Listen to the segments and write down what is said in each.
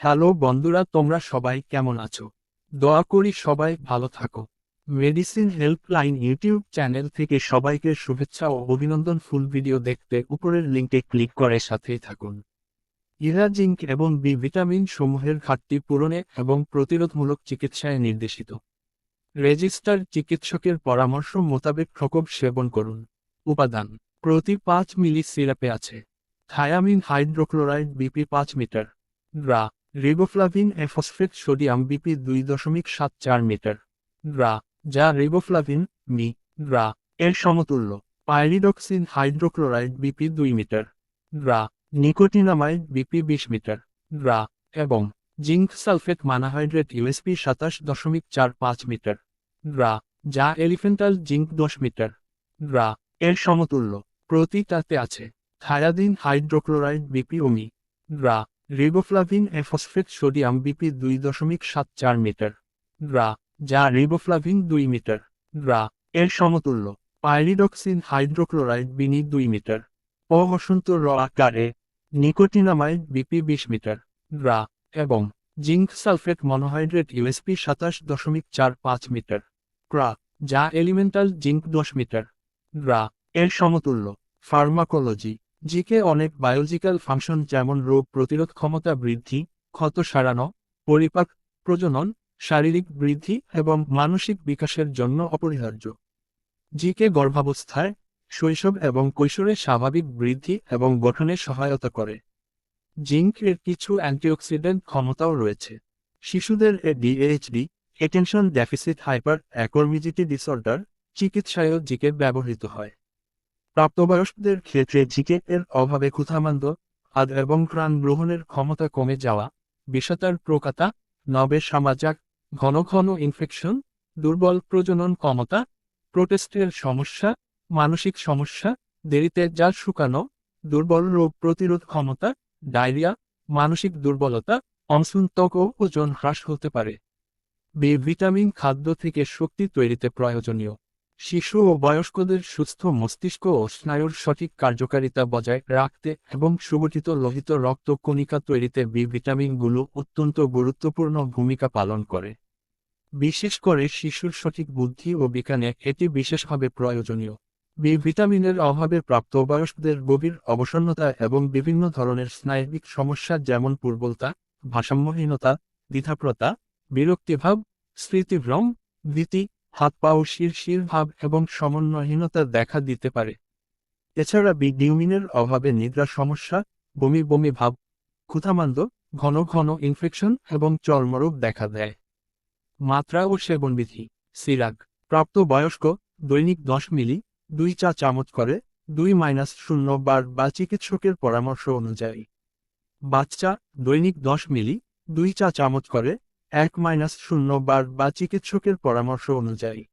Hello বন্ধুরা, তোমরা সবাই কেমন আছো? দোয়া করি সবাই ভালো থাকো। মেডিসিন হেল্পলাইন ইউটিউব চ্যানেল থেকে সবাইকে শুভেচ্ছা ও অভিনন্দন। ফুল ভিডিও দেখতে উপরের লিঙ্কে ক্লিক করে সাথেই থাকুন। ইরা জিঙ্ক এবং বি ভিটামিন সমূহের ঘাটতি পূরণে এবং প্রতিরোধমূলক চিকিৎসায় নির্দেশিত। রেজিস্টার চিকিৎসকের পরামর্শ মোতাবেক প্রকোপ সেবন করুন। উপাদান, প্রতি পাঁচ মিলি সিরাপে আছে। থায়ামিন হাইড্রোক্লোরাইড বিপি পাঁচ মিটার। গ্রা রিবোফ্লাভিন এ ফসফেট সোডিয়াম বিপি দুই দশমিক সাত চার মিটার। গ্রা, যা রিবোফ্লাভিন মি গ্রা, এর সমতুল্য। পাইরিডক্সিন হাইড্রোক্লোরাইড বিপি দুই মিটার। গ্রা নিকোটিনামাইড বিপি বিশ মিটার। গ্রা, এবং জিঙ্ক সালফেট মানাহাইড্রেট ইউএসপি সাতাশ দশমিক চার পাঁচ মিটার। গ্রা, যা এলিফেন্টাল জিঙ্ক দশ মিটার। গ্রা, এর সমতুল্য। প্রতিটাতে আছে। থায়াদিন হাইড্রোক্লোরাইড বিপি ওমি গ্রা রিবোফ্লাভিন এ ফসফেট সোডিয়াম বিপি দুই দশমিক সাত চার মিটার। গ্রা, যা রিবোফ্লাভিন দুই মিটার। গ্রা, এর সমতুল্য। পাইরিডক্সিন হাইড্রোক্লোরাইড বিনি দুই মিটার। অবসন্ত র আকারে নিকোটিনামাইড বিপি বিশ মিটার। গ্রা, এবং জিঙ্ক সালফেট মনোহাইড্রেট ইউএসপি সাতাশ দশমিক চার পাঁচ মিটার। ক্রা যা এলিমেন্টাল জিঙ্ক দশ মিটার। গ্রা, এর সমতুল্য। ফার্মাকোলজি। জিকে অনেক বায়োলজিক্যাল ফাংশন যেমন রোগ প্রতিরোধ ক্ষমতা বৃদ্ধি, ক্ষত সারানো, পরিপাক প্রজনন, শারীরিক বৃদ্ধি এবং মানসিক বিকাশের জন্য অপরিহার্য। জিকে গর্ভাবস্থায় শৈশব এবং কৈশোরে স্বাভাবিক বৃদ্ধি এবং গঠনে সহায়তা করে। জিঙ্ক এর কিছু অ্যান্টিঅক্সিডেন্ট ক্ষমতাও রয়েছে। শিশুদের ADHD attention deficit hyperactivity disorder চিকিৎসায়ও জিকে ব্যবহৃত হয়। প্রাপ্তবয়স্কদের ক্ষেত্রে জিকে এর অভাবে ক্ষুধামান্দ আদ এবং প্রাণ গ্রহণের ক্ষমতা কমে যাওয়া বিষতার প্রকাতা, নবে সামাজাক, ঘন ঘন ইনফেকশন দুর্বল প্রজনন ক্ষমতা, প্রোটেস্টের সমস্যা, মানসিক সমস্যা, দেরিতে যা শুকানো, দুর্বল রোগ প্রতিরোধ ক্ষমতা, ডায়রিয়া, মানসিক দুর্বলতা অংশুন্তক ও ওজন হ্রাস হতে পারে। বি ভিটামিন খাদ্য থেকে শক্তি তৈরিতে প্রয়োজনীয়। শিশু ও বয়স্কদের সুস্থ মস্তিষ্ক ও স্নায়ুর সঠিক কার্যকারিতা বজায় রাখতে এবং সুগঠিত লোহিত রক্ত কণিকা তৈরিতে বি ভিটামিনগুলো অত্যন্ত গুরুত্বপূর্ণ ভূমিকা পালন করে। বিশেষ করে শিশুর সঠিক বুদ্ধি ও বিজ্ঞানে এটি বিশেষভাবে প্রয়োজনীয়। বি ভিটামিনের অভাবে প্রাপ্ত বয়স্কদের গভীর অবসন্নতা এবং বিভিন্ন ধরনের স্নায়বিক সমস্যা যেমন দুর্বলতা, ভারসাম্যহীনতা, দ্বিধাপ্রতা, বিরক্তিভাব, স্মৃতিভ্রম, ভীতি হাত পা ও শিরশির ভাব এবং সমন্বয়হীনতা দেখা দিতে পারে। এছাড়া বি ডিউমিনের অভাবে নিদ্রা সমস্যা, বমি বমি ভাব, ক্ষুধামান্দ, ঘন ঘন ইনফেকশন এবং চর্মরোগ দেখা দেয়। মাত্রা ও সেবনবিধি সিরাক প্রাপ্ত বয়স্ক দৈনিক দশ মিলি, দুই চা চামচ করে, দুই মাইনাস শূন্য বার বা চিকিৎসকের পরামর্শ অনুযায়ী। বাচ্চা, দৈনিক দশ মিলি, দুই চা চামচ করে এক মাইনাস শূন্য বার বা চিকিৎসকের পরামর্শ অনুযায়ী।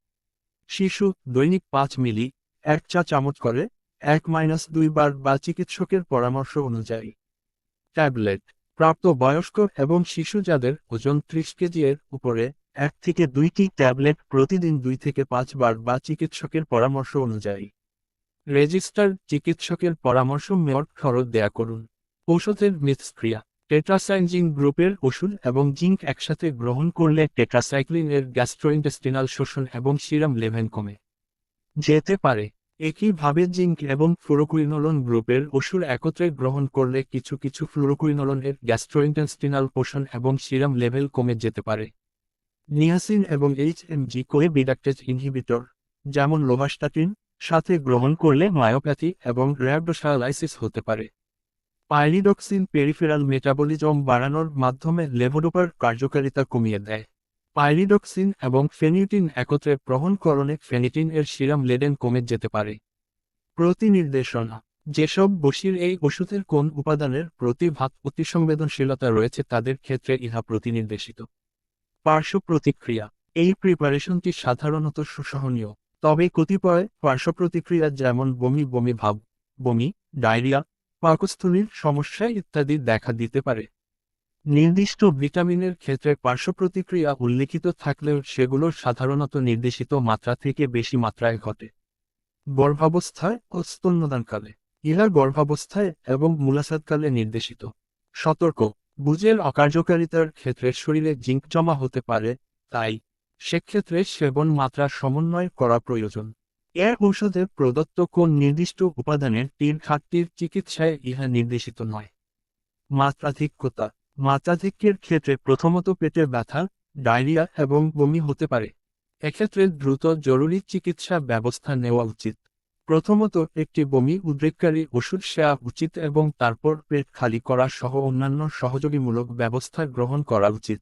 শিশু দৈনিক পাঁচ মিলি, এক চা চামচ করে, এক মাইনাস দুই বার বা চিকিৎসকের পরামর্শ অনুযায়ী। ট্যাবলেট, প্রাপ্ত বয়স্ক এবং শিশু যাদের ওজন ত্রিশ কেজি এর উপরে, এক থেকে দুইটি ট্যাবলেট প্রতিদিন দুই থেকে পাঁচবার বা চিকিৎসকের পরামর্শ অনুযায়ী। রেজিস্টার চিকিৎসকের পরামর্শ মেয়র খরচ দেয়া করুন। ঔষধের মিথস্ক্রিয়া টেট্রাসাইনজিন গ্রুপের ওষুধ এবং জিঙ্ক একসাথে গ্রহণ করলে টেট্রাসাইক্লিন এর গ্যাস্ট্রোইন্টেস্টিনাল শোষণ এবং সিরাম লেভেন কমে যেতে পারে। একইভাবে জিঙ্ক এবং ফ্লোরোকুইনোলন গ্রুপের ওষুধ একত্রে গ্রহণ করলে কিছু কিছু ফ্লোরোকুইনোলন এর গ্যাস্ট্রোইন্টেস্টিনাল পোষণ এবং সিরাম লেভেল কমে যেতে পারে। নিয়াসিন এবং H M G CoA reductase inhibitor, যেমন লোভাস্টাটিন সাথে গ্রহণ করলে মায়োপ্যাথি এবং র্যাবডোসায়ালাইসিস হতে পারে। পাইরিডক্সিন পেরিফেরাল মেটাবলিজম বাড়ানোর মাধ্যমে লেভোডোপার কার্যকারিতা কমিয়ে দেয়। পাইরিডক্সিন এবং ফেনিউটিন একত্রে গ্রহণকরণে ফেনিটিন এর সিরাম লেডেন কমে যেতে পারে। প্রতিনির্দেশনা, যেসব বসির এই ওষুধের কোন উপাদানের প্রতি ভাগ অতিসংবেদনশীলতা রয়েছে তাদের ক্ষেত্রে ইহা প্রতিনির্দেশিত। পার্শ্ব প্রতিক্রিয়া, এই প্রিপারেশনটি সাধারণত সুসহনীয়, তবে কতিপয় পার্শ্ব প্রতিক্রিয়া যেমন বমি বমি ভাব, বমি, ডায়রিয়া পাকস্থলীর সমস্যা ইত্যাদি দেখা দিতে পারে। নির্দিষ্ট ভিটামিনের ক্ষেত্রে পার্শ্ব প্রতিক্রিয়া উল্লিখিত থাকলেও সেগুলো সাধারণত নির্দেশিত মাত্রা থেকে বেশি মাত্রায় ঘটে। গর্ভাবস্থায় ও স্তন্যদানকালে। ইহা গর্ভাবস্থায় এবং মূলাসাদকালে নির্দেশিত। সতর্ক। বুঝের অকার্যকারিতার ক্ষেত্রে শরীরে জিঙ্ক জমা হতে পারে, তাই সেক্ষেত্রে সেবন মাত্রা সমন্বয় করা প্রয়োজন। এর ঔষধে প্রদত্ত কোন নির্দিষ্ট উপাদানের তীর ঘাটতির চিকিৎসায় ইহা নির্দেশিত নয়। মাত্রাধিক্যতা। মাত্রাধিক্যের ক্ষেত্রে প্রথমত পেটের ব্যথা, ডায়রিয়া এবং বমি হতে পারে। এক্ষেত্রে দ্রুত জরুরি চিকিৎসা ব্যবস্থা নেওয়া উচিত। প্রথমত একটি বমি উদ্রেককারী ওষুধ সেয়া উচিত এবং তারপর পেট খালি করা সহ অন্যান্য সহযোগীমূলক ব্যবস্থা গ্রহণ করা উচিত।